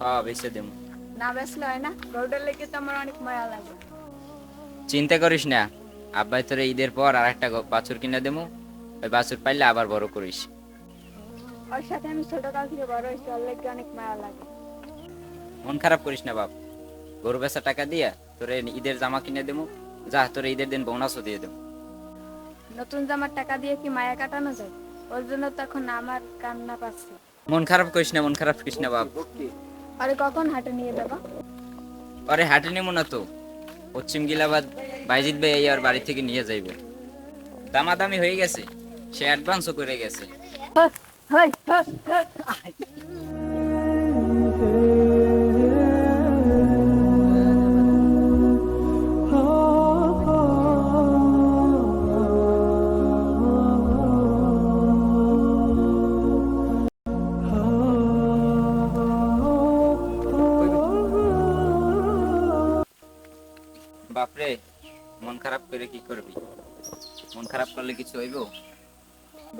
হ্যাঁ বেঁচে দেবো। না বেসলে হয় না? গরুটার লেগে তো আমার অনেক মায়া লাগে। চিন্তা করিস না আব্বাই তোরে ঈদের পর আর একটা বাছুর কিনে দেবো। ওই বাছুর পাইলে আবার বড় করিস। ওর সাথে আমি ছোট কাল থেকে বড় হয়েছি ওর লেগে অনেক মায়া লাগে। মন খারাপ করিস না বাপ। গরু বেচা টাকা দিয়া তোরে ঈদের জামা কিনে দেবো যা তোর ঈদের দিন বোনাসও দিয়ে দেবো। নতুন জামার টাকা দিয়ে কি মায়া কাটানো যায়? ওর জন্য তখন আমার কান্না পাচ্ছে। মন খারাপ করিস না মন খারাপ করিস না বাপ। আরে কখন হাটে নিয়ে বাবা আরে হাটে নিমু না তো। পশ্চিম গিলাবাদ বাইজিৎ ভাই এই আর বাড়ি থেকে নিয়ে যাইবে। দামাদামি হয়ে গেছে সে অ্যাডভান্সও করে গেছে। বাপরে মন খারাপ করে কি করবি? মন খারাপ করলে কিছু হইব?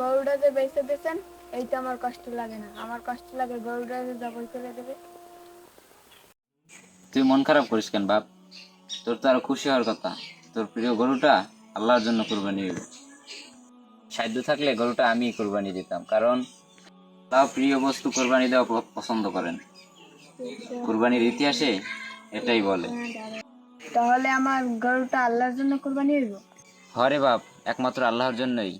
গরুটা যে বেঁচে দিয়েছেন এই তো আমার কষ্ট লাগে না। আমার কষ্ট লাগে গরুটা যে জবই করে দেবে। তুই মন খারাপ করিস কেন বাপ? তোর তো আরও খুশি হওয়ার কথা। তোর প্রিয় গরুটা আল্লাহর জন্য কোরবানি হইব সাধ্য থাকলে গরুটা আমি কোরবানি দিতাম কারণ তাও প্রিয় বস্তু কোরবানি দেওয়া পছন্দ করেন। কোরবানির ইতিহাসে এটাই বলে। তাহলে আমার গরুটা আল্লাহর জন্য কোরবানি হইব? হরে বাপ একমাত্র আল্লাহর জন্যই।